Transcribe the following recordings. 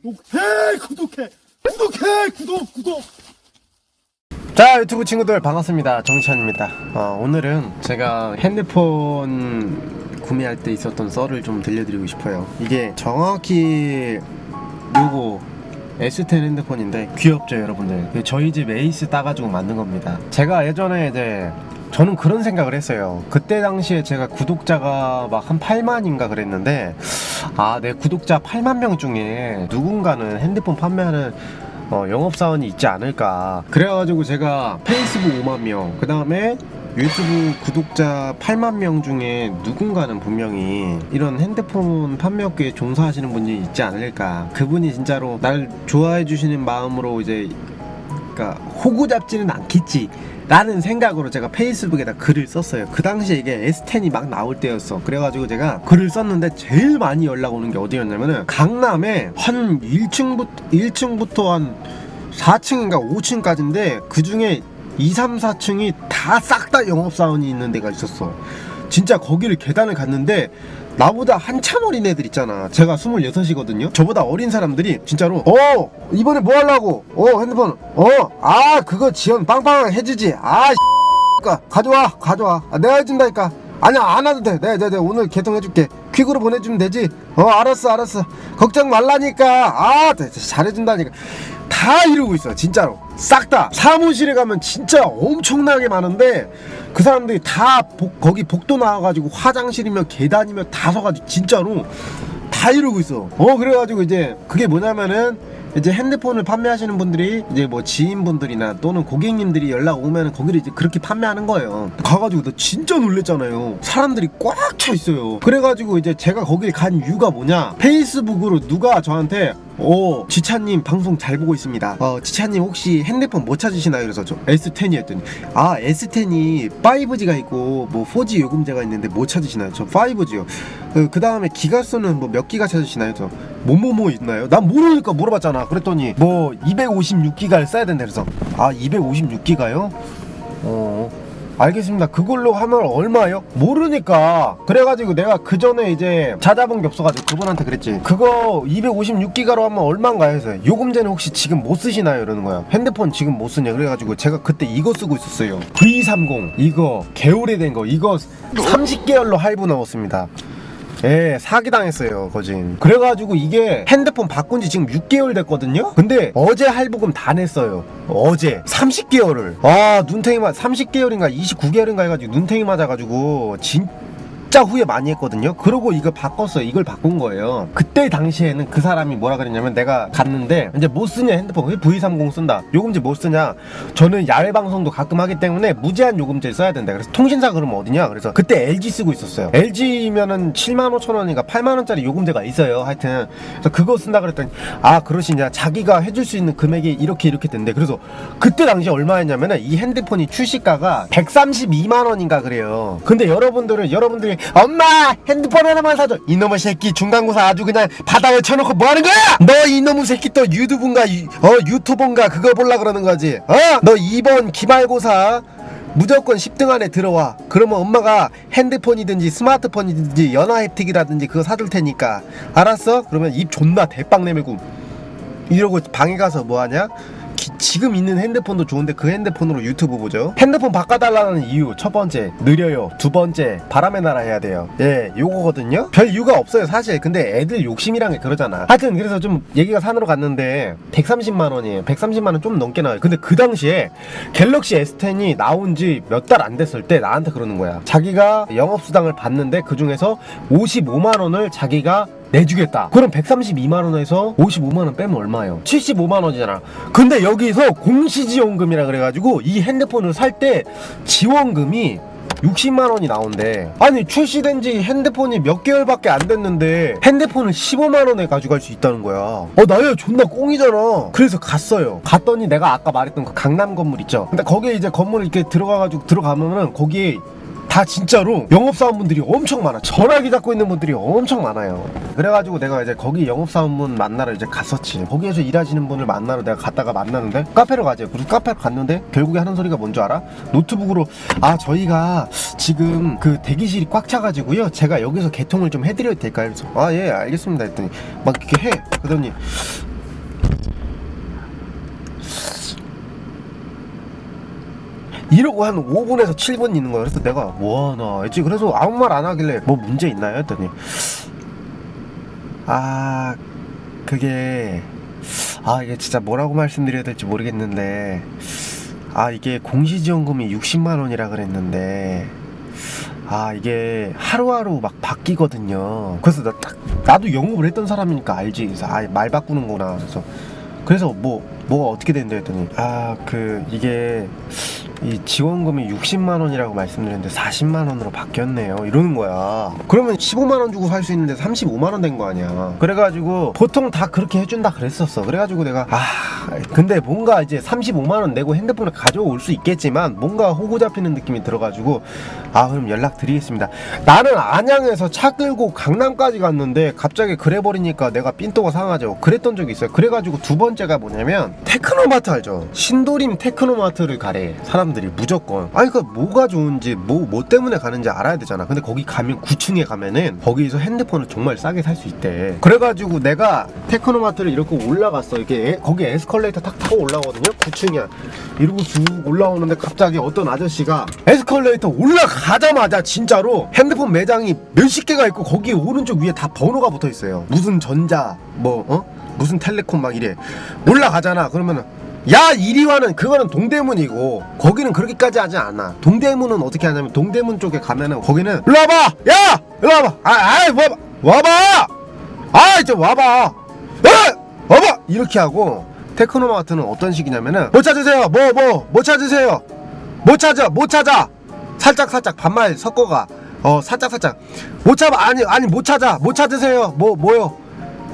구독해 구독해. 구독해 구독 구독. 자 유튜브 친구들 반갑습니다. 정찬입니다. 어, 오늘은 제가 핸드폰 구매할 때 있었던 썰을 좀 들려드리고 싶어요. 이게 정확히 요거 S10 핸드폰인데 귀엽죠 여러분들? 저희 집 에이스 따가지고 만든 겁니다. 제가 예전에 이제 저는 그런 생각을 했어요 그때 당시에 제가 구독자가 막 한 8만인가 그랬는데 아 내 구독자 8만 명 중에 누군가는 핸드폰 판매하는 어, 영업사원이 있지 않을까. 그래가지고 제가 페이스북 5만 명, 그 다음에 유튜브 구독자 8만 명 중에 누군가는 분명히 이런 핸드폰 판매업계에 종사하시는 분이 있지 않을까. 그분이 진짜로 날 좋아해 주시는 마음으로 이제 그러니까 호구 잡지는 않겠지. 라는 생각으로 제가 페이스북에다 글을 썼어요. 그 당시에 이게 S10이 막 나올 때였어. 그래가지고 제가 글을 썼는데 제일 많이 연락 오는 게 어디였냐면은 강남에 한 1층부터 1층부터 한 4층인가 5층까지인데 그 중에 2, 3, 4층이 다 싹 다 영업사원이 있는 데가 있었어. 진짜 거기를 계단을 갔는데 나보다 한참 어린 애들 있잖아. 제가 26이거든요. 저보다 어린 사람들이 진짜로 어 이번에 뭐 하려고? 어 핸드폰 어아 그거 지원 빵빵 해주지. 아가 가져와 가져와 아, 내가 해준다니까. 아니야 안 와도 돼. 내가, 내가, 내가 오늘 개통해줄게. 퀵으로 보내주면 되지. 어 알았어 알았어. 걱정 말라니까. 아 네, 잘해준다니까. 다 이러고 있어 진짜로 싹 다 사무실에 가면 진짜 엄청나게 많은데 그 사람들이 다 복- 거기 복도 나와가지고 화장실이며 계단이며 다 서가지고 진짜로 다 이러고 있어 어 그래가지고 이제 그게 뭐냐면은 이제 핸드폰을 판매하시는 분들이 이제 뭐 지인분들이나 또는 고객님들이 연락 오면은 거기를 이제 그렇게 판매하는 거예요. 가가지고 나 진짜 놀랬잖아요. 사람들이 꽉 차 있어요. 그래가지고 이제 제가 거길 간 이유가 뭐냐? 페이스북으로 누가 저한테 오 지찬님 방송 잘 보고 있습니다. 어 지찬님 혹시 핸드폰 뭐 찾으시나요? 그래서 저 S10이 했더니 아 S10이 5G가 있고 뭐 4G 요금제가 있는데 뭐 찾으시나요? 저 5G요. 그 다음에 기가수는 뭐 몇 기가 찾으시나요? 저 뭐뭐뭐 있나요? 난 모르니까 물어봤잖아. 그랬더니 뭐 256기가를 써야 된다 그래서 아 256기가요? 어 알겠습니다. 그걸로 하면 얼마요? 모르니까. 그래가지고 내가 그 전에 이제 찾아본 게 없어가지고 그분한테 그랬지. 그거 256기가로 하면 얼마인가 해서 요금제는 혹시 지금 못 쓰시나요? 이러는 거야. 핸드폰 지금 못 쓰냐? 그래가지고 제가 그때 이거 쓰고 있었어요. V30 이거 개오래된 거 이거 30개월로 할부 넣었습니다. 예, 사기당했어요, 거진. 그래가지고 이게 핸드폰 바꾼 지 지금 6개월 됐거든요? 근데 어제 할부금 다 냈어요. 어제. 30개월을. 아, 눈탱이 맞, 30개월인가 29개월인가 해가지고 눈탱이 맞아가지고, 진 짜 후회 많이 했거든요? 그러고 이거 바꿨어요. 이걸 바꾼 거예요. 그때 당시에는 그 사람이 뭐라 그랬냐면 내가 갔는데, 이제 못 쓰냐, 핸드폰. 왜 V30 쓴다. 요금제 못 쓰냐. 저는 야외 방송도 가끔 하기 때문에 무제한 요금제 써야 된다. 그래서 통신사 그러면 어디냐? 그래서 그때 LG 쓰고 있었어요. LG면은 7만 5천 원인가 8만 원짜리 요금제가 있어요. 하여튼 그래서 그거 쓴다 그랬더니 아 그러시냐? 자기가 해줄 수 있는 금액이 이렇게 이렇게 된대. 그래서 그때 당시 얼마였냐면은 이 핸드폰이 출시가가 132만 원인가 그래요. 근데 여러분들은 여러분들이 엄마 핸드폰 하나만 사줘. 이놈의 새끼 중간고사 아주 그냥 바다에 쳐놓고 뭐 하는 거야? 너 이놈의 새끼 또 유튜브인가 유, 어 유튜브인가 그거 볼라 그러는 거지? 어? 너 이번 기말고사 무조건 10등 안에 들어와. 그러면 엄마가 핸드폰이든지 스마트폰이든지 연화 혜택이라든지 그거 사줄 테니까. 알았어? 그러면 입 존나 대빵 내밀고 이러고 방에 가서 뭐 하냐? 기- 지금 있는 핸드폰도 좋은데 그 핸드폰으로 유튜브 보죠. 핸드폰 바꿔달라는 이유 첫 번째 느려요. 두 번째 바람의 나라 해야 돼요. 예, 요거거든요. 별 이유가 없어요 사실. 근데 애들 욕심이란 게 그러잖아. 하여튼 그래서 좀 얘기가 산으로 갔는데 130만 원이에요. 130만 원 좀 넘게 나와요. 근데 그 당시에 갤럭시 S10이 나온 지 몇 달 안 됐을 때 나한테 그러는 거야. 자기가 영업 수당을 받는데 그 중에서 55만 원을 자기가 내주겠다. 그럼 132만 원에서 55만 원 빼면 얼마예요? 75만 원이잖아. 근데 여기서 공시지원금이라 그래가지고 이 핸드폰을 살 때 지원금이 60만 원이 나온대. 아니 출시된 지 핸드폰이 몇 개월밖에 안 됐는데 핸드폰을 15만 원에 가져갈 수 있다는 거야. 어 나야 존나 꽁이잖아. 그래서 갔어요. 갔더니 내가 아까 말했던 그 강남 건물 있죠. 근데 거기에 이제 건물 이렇게 들어가가지고 들어가면은 거기에 다 진짜로 영업사원분들이 엄청 많아. 전화기 잡고 있는 분들이 엄청 많아요. 그래가지고 내가 이제 거기 영업사원분 만나러 이제 갔었지. 거기에서 일하시는 분을 만나러 내가 갔다가 만나는데 카페로 가지. 그래서 카페로 갔는데 결국에 하는 소리가 뭔줄 알아? 노트북으로 아 저희가 지금 그 대기실이 꽉 차가지고요. 제가 여기서 개통을 좀 해드려도 될까요? 그래서 아 예 알겠습니다 했더니 막 이렇게 해. 그러더니 이러고 한 5분에서 7분 있는 거야. 그래서 내가 뭐하나 했지? 그래서 아무 말 안 하길래 뭐 문제 있나요 했더니 아 그게 아 이게 진짜 뭐라고 말씀드려야 될지 모르겠는데 아 이게 공시지원금이 60만 원이라 그랬는데 아 이게 하루하루 막 바뀌거든요. 그래서 나 딱 나도 영업을 했던 사람이니까 알지. 그래서 아말 바꾸는구나. 그래서 그래서 뭐 뭐가 어떻게 된다 했더니 아 그 이게 이 지원금이 60만 원이라고 말씀드렸는데 40만 원으로 바뀌었네요. 이러는 거야. 그러면 15만 원 주고 살 수 있는데 35만 원 된 거 아니야. 그래가지고 보통 다 그렇게 해준다 그랬었어. 그래가지고 내가 아 근데 뭔가 이제 35만 원 내고 핸드폰을 가져올 수 있겠지만 뭔가 호구 잡히는 느낌이 들어가지고 아 그럼 연락 드리겠습니다. 나는 안양에서 차 끌고 강남까지 갔는데 갑자기 그래 버리니까 내가 삔또가 상하죠. 그랬던 적이 있어요. 그래가지고 두 번째가 뭐냐면 테크노마트 알죠? 신도림 테크노마트를 가래. 사람 들이 무조건 아니 그 뭐가 좋은지 뭐 뭐 때문에 가는지 알아야 되잖아. 근데 거기 가면 9층에 가면은 거기서 핸드폰을 정말 싸게 살 수 있대. 그래가지고 내가 테크노마트를 이렇게 올라갔어. 이렇게 에- 거기 에스컬레이터 탁 타고 올라오거든요? 9층이야. 이러고 쭉 올라오는데 갑자기 어떤 아저씨가 에스컬레이터 올라가자마자 진짜로 핸드폰 매장이 몇십 개가 있고 거기 오른쪽 위에 다 번호가 붙어 있어요. 무슨 전자 뭐 어? 무슨 텔레콤 막 이래. 올라가잖아. 그러면은 야 이리와는 그거는 동대문이고 거기는 그렇게까지 하지 않아. 동대문은 어떻게 하냐면 동대문 쪽에 가면은 거기는 일로 와봐! 야! 일로 와봐! 아 아이 와봐 와봐! 아 이제 와봐! 야 와봐! 이렇게 하고 테크노마트는 어떤 식이냐면은 뭐 찾으세요! 뭐뭐 뭐 찾으세요! 못 찾아 못 찾아! 살짝 살짝 반말 섞어가. 어 살짝 살짝. 못 찾아 아니 아니 못 찾아! 못 찾으세요! 뭐 뭐요?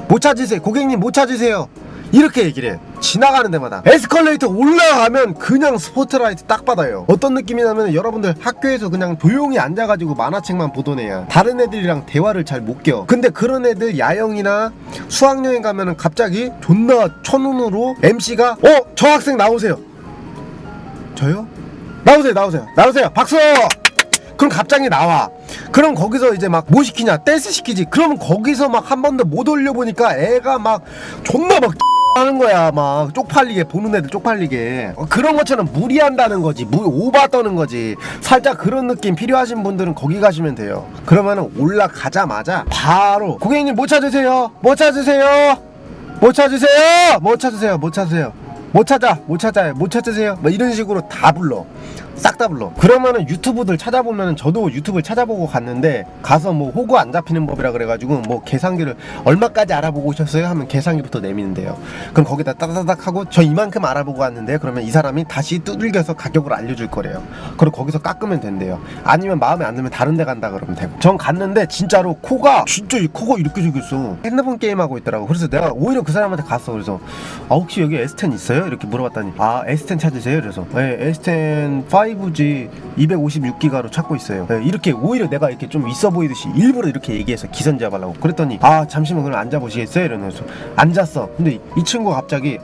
못 찾으세요! 고객님 못 찾으세요! 이렇게 얘기를 해 지나가는 데마다 에스컬레이터 올라가면 그냥 스포트라이트 딱 받아요. 어떤 느낌이냐면 여러분들 학교에서 그냥 조용히 앉아가지고 만화책만 보던 애야. 다른 애들이랑 대화를 잘 못 껴. 근데 그런 애들 야영이나 수학여행 가면은 갑자기 존나 천운으로 MC가 어 저 학생 나오세요 저요? 나오세요 나오세요 나오세요. 박수! 그럼 갑자기 나와. 그럼 거기서 이제 막 뭐 시키냐? 댄스 시키지. 그러면 거기서 막 한 번도 못 올려보니까 애가 막 존나 막 하는 거야 막. 쪽팔리게 보는 애들 쪽팔리게. 어, 그런 것처럼 무리한다는 거지. 무 오바 떠는 거지. 살짝 그런 느낌 필요하신 분들은 거기 가시면 돼요. 그러면은 올라가자마자 바로 고객님 뭐 찾으세요? 뭐 찾으세요? 못 찾으세요? 못 찾으세요? 못 찾으세요? 못 찾아? 못 찾아요? 못 찾으세요? 뭐 이런 식으로 다 불러 싹 다 불러 그러면은 유튜브들 찾아보면은 저도 유튜브를 찾아보고 갔는데 가서 뭐 호구 안 잡히는 법이라 그래가지고 뭐 계산기를 얼마까지 알아보고 오셨어요? 하면 계산기부터 내미는데요. 그럼 거기다 따다닥 하고 저 이만큼 알아보고 왔는데 그러면 이 사람이 다시 두들겨서 가격을 알려줄 거래요. 그리고 거기서 깎으면 된대요. 아니면 마음에 안 들면 다른 데 간다 그러면 되고. 전 갔는데 진짜로 코가 진짜 이 코가 이렇게 생겼어. 핸드폰 게임하고 있더라고. 그래서 내가 오히려 그 사람한테 갔어. 그래서 아 혹시 여기 S10 있어요? 이렇게 물어봤더니 아 S10 찾으세요? 그래서 네 S10 5G 256기가로 찾고 있어요 네, 이렇게 오히려 내가 이렇게 좀 있어 보이듯이 일부러 이렇게 얘기해서 기선 제압하려고 그랬더니 아 잠시만 그럼 앉아보시겠어요? 이러면서 앉았어 근데 이 친구가 갑자기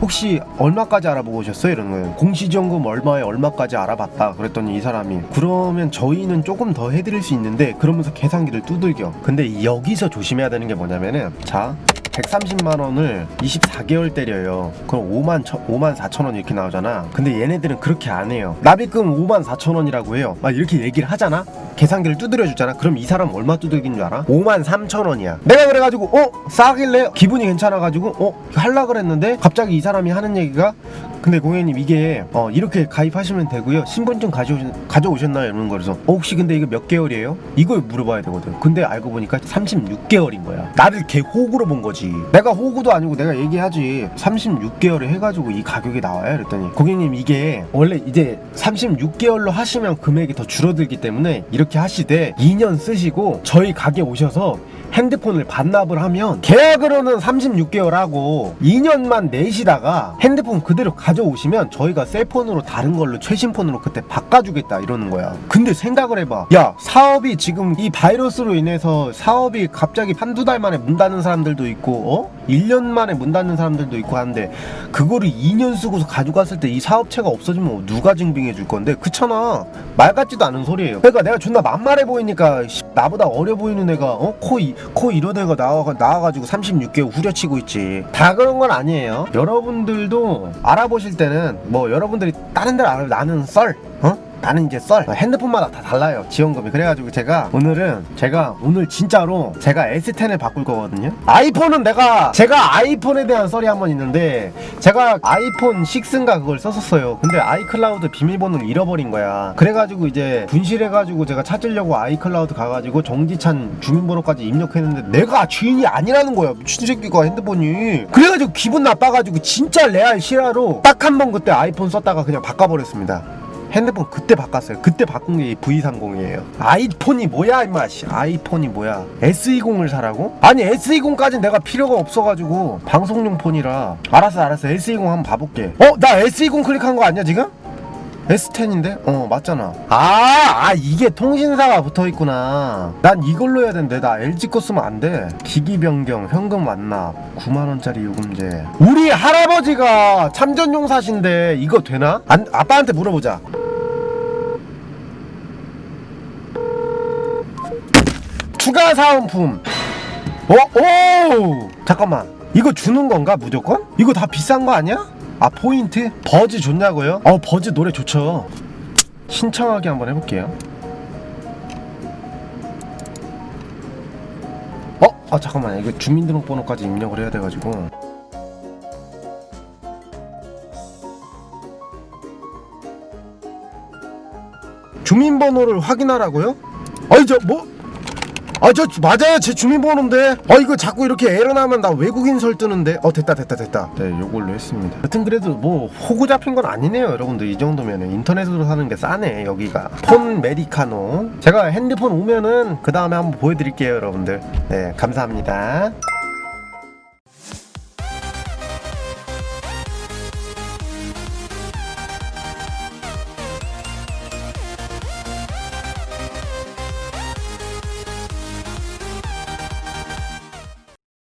혹시 얼마까지 알아보고 오셨어요? 이러는 거예요 공시지원금 얼마에 얼마까지 알아봤다 그랬더니 이 사람이 그러면 저희는 조금 더 해드릴 수 있는데 그러면서 계산기를 두들겨 근데 여기서 조심해야 되는 게 뭐냐면은 자 130만 원을 24개월 때려요. 그럼 5만 5만 4천 원 이렇게 나오잖아. 근데 얘네들은 그렇게 안 해요. 납입금 5만 4천 원이라고 해요. 막 이렇게 얘기를 하잖아. 계산기를 두드려 주잖아. 그럼 이 사람 얼마 두들긴 줄 알아? 5만 3천 원이야. 내가 그래가지고 어 싸길래 기분이 괜찮아가지고 어 할라 그랬는데 갑자기 이 사람이 하는 얘기가 근데 고객님 이게 어 이렇게 가입하시면 되고요. 신분증 가져오셨, 가져오셨나요? 이러는 거라서 어, 혹시 근데 이게 몇 개월이에요? 이걸 물어봐야 되거든. 근데 알고 보니까 36개월인 거야. 나를 개 호구로 본 거지. 내가 호구도 아니고 내가 얘기하지. 36개월에 해가지고 이 가격이 나와요. 그랬더니 고객님 이게 원래 이제 36개월로 하시면 금액이 더 줄어들기 때문에 이렇게 하시되 2년 쓰시고 저희 가게 오셔서 핸드폰을 반납을 하면 계약으로는 36개월 하고 2년만 내시다가 핸드폰 그대로 가 져오시면 저희가 새 폰으로 다른 걸로 최신 폰으로 그때 바꿔주겠다 이러는 거야 근데 생각을 해봐 야 사업이 지금 이 바이러스로 인해서 사업이 갑자기 한두 달 만에 문 닫는 사람들도 있고 어? 1년 만에 문 닫는 사람들도 있고 하는데 그거를 2년 쓰고서 가져갔을 때 이 사업체가 없어지면 누가 증빙해 줄 건데? 그렇잖아. 말 같지도 않은 소리예요. 그러니까 내가 존나 만만해 보이니까 씨, 나보다 어려 보이는 애가 어? 코, 이, 코 이런 애가 나와, 나와가지고 36개월 후려치고 있지. 다 그런 건 아니에요. 여러분들도 알아보실 때는 뭐 여러분들이 다른 데를 알아 나는 썰 어? 나는 이제 썰. 핸드폰마다 다 달라요 지원금이. 그래가지고 제가 오늘은 제가 오늘 진짜로 제가 S10을 바꿀 거거든요. 아이폰은 내가 제가 아이폰에 대한 썰이 한 번 있는데 제가 아이폰 6인가 그걸 썼었어요. 근데 아이클라우드 비밀번호를 잃어버린 거야. 그래가지고 이제 분실해가지고 제가 찾으려고 아이클라우드 가가지고 정지찬 주민번호까지 입력했는데 내가 주인이 아니라는 거야 미친 새끼가 핸드폰이. 그래가지고 기분 나빠가지고 진짜 레알 실화로 딱 한 번 그때 아이폰 썼다가 그냥 바꿔버렸습니다 핸드폰 그때 바꿨어요. 그때 바꾼 게 V30이에요. 아이폰이 뭐야 임마 씨. 아이폰이 뭐야. S20을 사라고? 아니 S20까지 내가 필요가 없어가지고 방송용 폰이라. 알았어 알았어 S20 한번 봐볼게. 어? 나 S20 클릭한 거 아니야 지금? S10인데? 어 맞잖아 아, 아 이게 통신사가 붙어있구나 난 이걸로 해야 되는데 나 LG 거 쓰면 안돼 기기 변경 현금 완납 9만원짜리 요금제 우리 할아버지가 참전용사신데 이거 되나? 안, 아빠한테 물어보자 추가 사은품 어? 오! 잠깐만 이거 주는 건가 무조건? 이거 다 비싼 거 아니야? 아 포인트? 버즈 좋냐고요? 어 버즈 노래 좋죠 신청하기 한번 해볼게요 어? 아 잠깐만 이거 주민등록번호까지 입력을 해야 돼가지고 주민번호를 확인하라고요? 아니 저 뭐? 아 저 맞아요. 제 주민번호인데. 아 이거 자꾸 이렇게 에러 나면 나 외국인 설 뜨는데. 어 됐다 됐다 됐다. 네 요걸로 했습니다. 여튼 그래도 뭐 호구 잡힌 건 아니네요 여러분들. 이 정도면 인터넷으로 사는 게 싸네 여기가. 폰 메리카노. 제가 핸드폰 오면은 그 다음에 한번 보여드릴게요 여러분들. 네 감사합니다